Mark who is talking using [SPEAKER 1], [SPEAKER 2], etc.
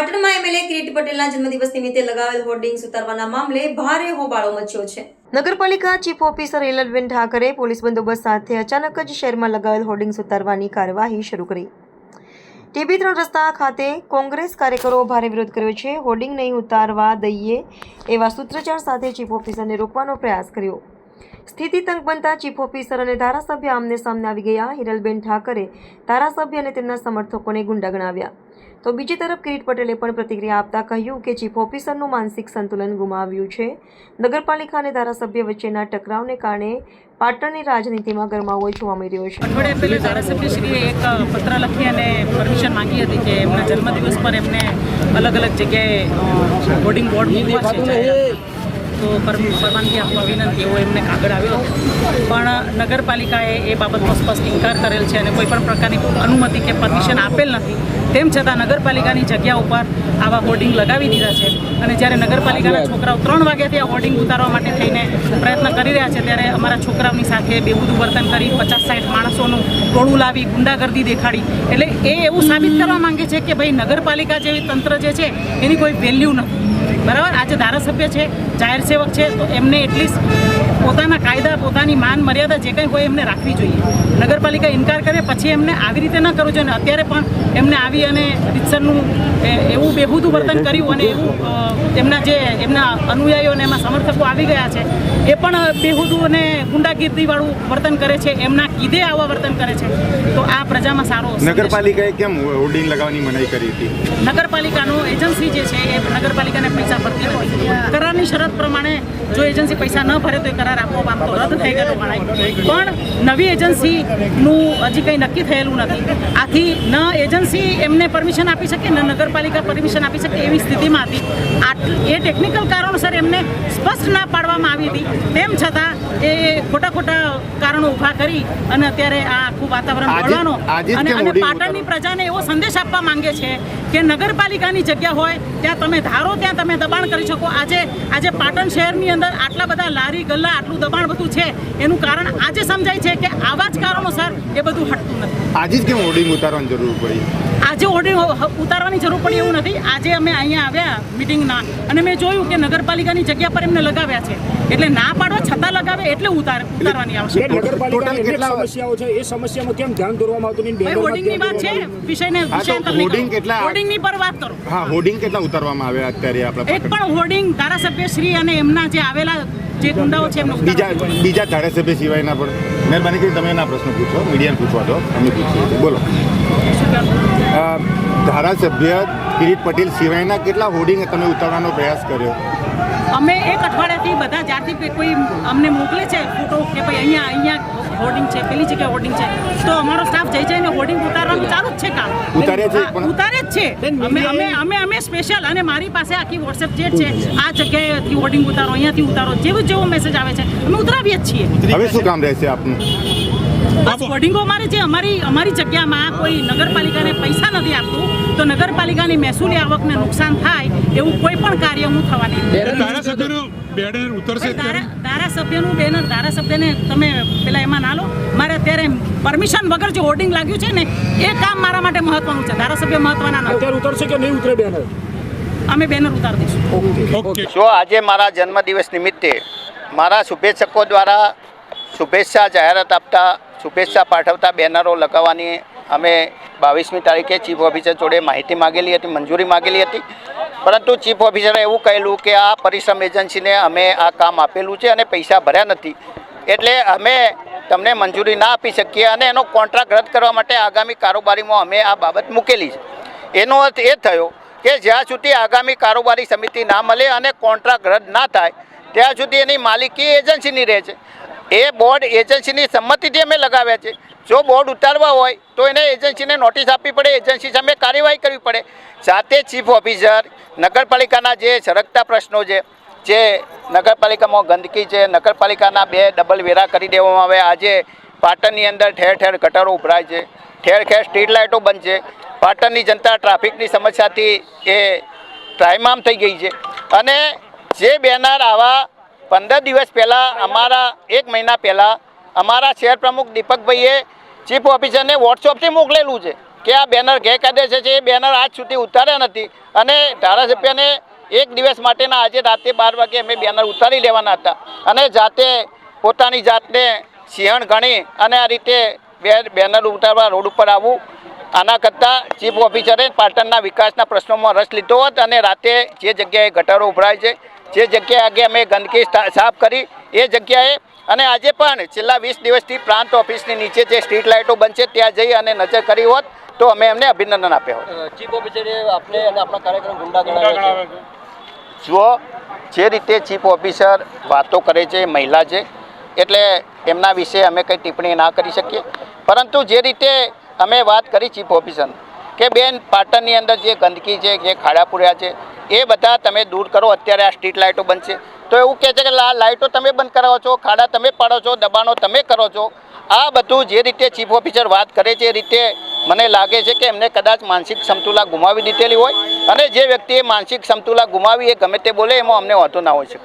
[SPEAKER 1] પાટણમાં એમએલએ કિરીટ પટેલના જન્મદિવસ નિમિત્તે લગાવેલ હોર્ડિંગ્સ ઉતારવાના મામલે ભારે હોબાળો મચ્યો છે. નગરપાલિકા chief officer Hilalben Thakare police બંદોબસ્ત સાથે અચાનક જ શહેરમાં લગાવેલ હોર્ડિંગ્સ ઉતારવાની કાર્યવાહી શરૂ કરી. ટીબી ત્રણ રસ્તા ખાતે કોંગ્રેસ કાર્યકરો ભારે વિરોધ કર્યો છે. હોર્ડિંગ નહીં ઉતારવા દઈએ એવા સૂત્રચાર સાથે ચીફ ઓફિસરને રોકવાનો પ્રયાસ કર્યો. સ્થિતિ તંગ બનતા ચીફ ઓફિસર અને ધારાસભ્ય આમને સામને આવી ગયા. હિરલબેન ઠાકરે ધારાસભ્ય અને તેમના સમર્થકોને ગુંડા ગણાવ્યા. તો બીજી તરફ કિરીટ પટેલે પણ પ્રતિક્રિયા આપતા કહ્યું કે ચીફ ઓફિસરનું માનસિક સંતુલન ગુમાવ્યું છે નગરપાલિકા અને ધારાસભ્ય વચ્ચેના ટકરાવને કારણે પાટણની રાજનીતિમાં ગરમાવો જોવા મળ્યો છે
[SPEAKER 2] અઠવાડિયા પહેલાં ધારાસભ્યશ્રીએ એક પત્ર લખી અને પરમિશન માંગી હતી કે એમના જન્મદિવસ પર એમને અલગ અલગ જગ્યાએ હોર્ડિંગ બોર્ડ મૂકવા છે. તો પર- પરવાનગી આપવા વિનંતી એવો એમને કાગળ આવ્યો. પણ નગરપાલિકાએ એ બાબતનો સ્પષ્ટ ઇનકાર કરેલ છે અને કોઈપણ પ્રકારની અનુમતિ કે પરમિશન આપેલ નથી. તેમ છતાં નગરપાલિકાની જગ્યા ઉપર આવા હોર્ડિંગ લગાવી દીધા છે અને જ્યારે નગરપાલિકાના છોકરાઓ ત્રણ વાગ્યાથી આ હોર્ડિંગ ઉતારવા માટે થઈને પ્રયત્ન કરી રહ્યા છે ત્યારે અમારા છોકરાઓની સાથે બેહુદું વર્તન કરી પચાસ સાઠ માણસોનું ટોળું લાવી ગુંડાગર્દી દેખાડી. એટલે એ એવું સાબિત કરવા માંગે છે કે ભાઈ નગરપાલિકા જેવી તંત્ર જે છે એની કોઈ વેલ્યુ નથી. બરાબર? આજે ધારાસભ્ય છે જાહેર સેવક છે તો એમને એટલીસ્ટ પોતાના કાયદા પોતાની માન મર્યાદા જે કંઈ હોય એમને રાખવી જોઈએ. નગરપાલિકા ઇનકાર કરે પછી એમને આવી રીતે ન કરવું જોઈએ અને અત્યારે પણ એમને આવી અને રીતસરનું એવું બેહૂદું વર્તન કર્યું અને એવું એમના જે એમના અનુયાયીઓ અને એમાં સમર્થકો આવી ગયા છે એ પણ બેહૂદું અને ગુંડાગીર્દીવાળું વર્તન કરે છે એમના કીધે આવા વર્તન કરે છે. તો આ પ્રજામાં સારો
[SPEAKER 3] નગરપાલિકાએ કેમ હોર્ડિંગ લગાવવાની મનાઈ કરી હતી?
[SPEAKER 2] નગરપાલિકાનો એજન્સી જે છે એ નગરપાલિકાને પૈસા ભરતી હોય. કરારની શરત પ્રમાણે જો એજન્સી પૈસા ન ભરે તો એ કરાર આપવો આમ તો રદ થઈ ગયેલો ગણાય પણ નવી એજન્સીનું હજી કંઈ નક્કી થયેલું નથી. આથી ન એજન્સી એમને પરમિશન આપી શકે ન નગરપાલિકા પરમિશન આપી શકે એવી સ્થિતિમાં હતી. આટ એ ટેકનિકલ કારણોસર એમને સ્પષ્ટ ના પાડવામાં આવી હતી. તેમ છતાં એ ખોટા ખોટા કારણો ઊભા કરી અને અત્યારે આ આખું વાતાવરણ અને અને પાટણની પ્રજાને એવો સંદેશ આપવા માંગે છે કે નગરપાલિકાની જગ્યા હોય ત્યાં તમે ધારો ત્યાં તમે દબાણ કરી શકો. આજે આજે પાટણ શહેરની અંદર આટલા બધા લારી ગલ્લા આટલું દબાણ બધું છે, એનું કારણ આજે સમજાય છે કે આવા જ કારણોસર એ બધું હટતું નથી.
[SPEAKER 3] આજે જ કેમ હોર્ડિંગ ઉતારવાની જરૂર પડી?
[SPEAKER 2] આજે હોર્ડિંગ ઉતારવાની જરૂર પડી એવું નથી. આજે અમે અહીંયા આવ્યા મિટિંગના અને મેં જોયું કે નગરપાલિકાની જગ્યા પર એમને લગાવ્યા છે. એટલે ના પાડવા છતાં લગાવે એટલે ઉતાર ઉતારવાની આવશે.
[SPEAKER 4] સમસ્યાઓ છે એ સમસ્યામાં કેમ ધ્યાન દોરવામાં આવતું નહીં?
[SPEAKER 2] હોર્ડિંગની વાત છે. વિષયને
[SPEAKER 3] હોર્ડિંગ કેટલા-
[SPEAKER 2] હોર્ડિંગની પર વાત કરો.
[SPEAKER 3] હા હોર્ડિંગ કેટલા ઉતારવામાં આવ્યા અત્યારે આપણે
[SPEAKER 2] એક પણ હોર્ડિંગ ધારાસભ્ય શ્રી અને એમના જે આવેલા જે ગુંડાઓ છે એમનો
[SPEAKER 3] બીજા બીજા ધારાસભ્ય સિવાયના પણ મહેરબાની કરી તમે એના પ્રશ્ન પૂછો મીડિયાને પૂછવા દો અમે પૂછીએ. બોલો. ધારાસભ્ય કિરીટ પટેલ સિવાયના કેટલા હોર્ડિંગ તમે ઉતારવાનો પ્રયાસ કર્યો?
[SPEAKER 2] અમે એક અઠવાડિયાથી બધા જ્યારથી કોઈ અમને મોકલે છે ફોટો કે ભાઈ અહીંયા અહીંયા હોર્ડિંગ છે પેલી જગ્યાએ હોર્ડિંગ છે તો અમારો સ્ટાફ જઈ જઈને હોર્ડિંગ ઉતારવાનું ચાલુ જ છે કામ.
[SPEAKER 3] ઉતારે છે
[SPEAKER 2] ઉતારે જ છે. અમે અમે અમે અમે સ્પેશિયલ અને મારી પાસે આખી વોટ્સએપ ચેટ છે આ જગ્યાએથી હોર્ડિંગ ઉતારો અહીંયાથી ઉતારો જેવું જેવો મેસેજ આવે છે અમે ઉતરાવીએ જ છીએ.
[SPEAKER 3] હવે શું કામ રહેશે આપનું?
[SPEAKER 2] હોર્ડિંગો અમારે જે અમારી અમારી જગ્યામાં કોઈ નગરપાલિકાને પૈસા નથી આપતું તો નગરપાલિકાની મહેસૂલી આવકને નુકસાન થાય એવું કોઈ પણ કાર્ય હું થવા નહીં
[SPEAKER 5] બેનર ઉતરશે
[SPEAKER 2] ધારાસભ્યનું બેનર ધારાસભ્યને તમે પેલા એમાં ના લો. મારે અત્યારે પરમિશન વગર જે હોર્ડિંગ લાગ્યું છે ને એ કામ મારા માટે મહત્વનું છે. ધારાસભ્ય મહત્વના નથી.
[SPEAKER 4] અત્યારે ઉતરશે કે નહીં ઉતરે બેનર?
[SPEAKER 2] અમે બેનર ઉતારી દઈશું.
[SPEAKER 6] જો આજે મારા જન્મદિવસ નિમિત્તે મારા શુભેચ્છકો દ્વારા શુભેચ્છા જાહેરાત આપતા શુભેચ્છા પાઠવતા બેનરો લગાવવાની અમે બાવીસમી તારીખે ચીફ ઓફિસર જોડે માહિતી માગેલી હતી, મંજૂરી માગેલી હતી. પરંતુ ચીફ ઓફિસરે એવું કહેલું કે આ પરિશ્રમ એજન્સીને અમે આ કામ આપેલું છે અને પૈસા ભર્યા નથી. એટલે અમે તમને મંજૂરી ના આપી શકીએ અને એનો કોન્ટ્રાક્ટ રદ કરવા માટે આગામી કારોબારીમાં અમે આ બાબત મૂકેલી છે. એનો અર્થ એ થયો કે જ્યાં સુધી આગામી કારોબારી સમિતિ ના મળે અને કોન્ટ્રાક્ટ રદ ના થાય, ત્યાં સુધી એની માલિકી એજન્સીની રહે છે. એ બોર્ડ એજન્સીની સંમતિથી અમે લગાવ્યા છે. જો બોર્ડ ઉતારવા હોય, તો એને એજન્સીને નોટિસ આપવી પડે, એજન્સી સામે કાર્યવાહી કરવી પડે. સાથે ચીફ ઓફિસર, નગરપાલિકાના જે સળગતા પ્રશ્નો છે, જે નગરપાલિકામાં ગંદકી છે, નગરપાલિકાના બે ડબલ વેરા કરી દેવામાં આવે. આજે પાટણની અંદર ઠેર ઠેર ગટરો ઉભરાય છે. ઠેર ઠેર સ્ટ્રીટ લાઇટો બંધ છે. પાટણની જનતા ટ્રાફિકની સમસ્યાથી એ ત્રાહિમામ થઈ ગઈ છે. અને જે બેનર આવા પંદર દિવસ પહેલાં અમારા, એક મહિના પહેલાં અમારા શહેર પ્રમુખ દીપકભાઈએ ચીફ ઓફિસરને વોટ્સઅપથી મોકલેલું છે કે આ બેનર ગેરકાયદેસર છે, એ બેનર આજ સુધી ઉતાર્યા નથી. અને ધારાસભ્યને એક દિવસ માટેના આજે રાતે બાર વાગે અમે બેનર ઉતારી લેવાના હતા. અને જાતે પોતાની જાતને સિંહણ ગણી અને આ રીતે બે બેનર ઉતારવા રોડ ઉપર આવવું આના કરતાં ચીફ ઓફિસરે પાટણના વિકાસના પ્રશ્નોમાં રસ લીધો હતો અને રાતે જે જગ્યાએ ગટરો ઉભરાય છે જે જગ્યાએ આગે અમે ગંદકી સ્ટા- સાફ કરી એ જગ્યાએ અને આજે પણ છેલ્લા વીસ દિવસથી પ્રાંત ઓફિસની નીચે જે સ્ટ્રીટ લાઇટો બનશે ત્યાં જઈ અને નજર કરી હોત તો અમે એમને અભિનંદન આપ્યા હોત.
[SPEAKER 7] ચીફ ઓફિસરે આપને અને આપણા કાર્યક્રમ ગુંડા ગણાવ્યા
[SPEAKER 6] જુઓ જે રીતે ચીફ ઓફિસર વાતો કરે છે મહિલા છે એટલે એમના વિશે અમે કંઈ ટિપ્પણી ના કરી શકીએ. પરંતુ જે રીતે અમે વાત કરી ચીફ ઓફિસર કે બેન, પાટણની અંદર જે ગંદકી છે, જે ખાડા પૂર્યા છે, એ બધા તમે દૂર કરો. અત્યારે આ સ્ટ્રીટ લાઇટો બનશે તો એવું કહે છે કે આ લાઇટો તમે બંધ કરાવો છો, ખાડા તમે પાડો છો, દબાણો તમે કરો છો. આ બધું જે રીતે ચીફ ઓફિસર વાત કરે છે, એ રીતે મને લાગે છે કે એમને કદાચ માનસિક સમતુલા ગુમાવી દીધેલી હોય. અને જે વ્યક્તિએ માનસિક સમતુલા ગુમાવી, એ ગમે તે બોલે, એમાં અમને વાંધો ના હોય શકે.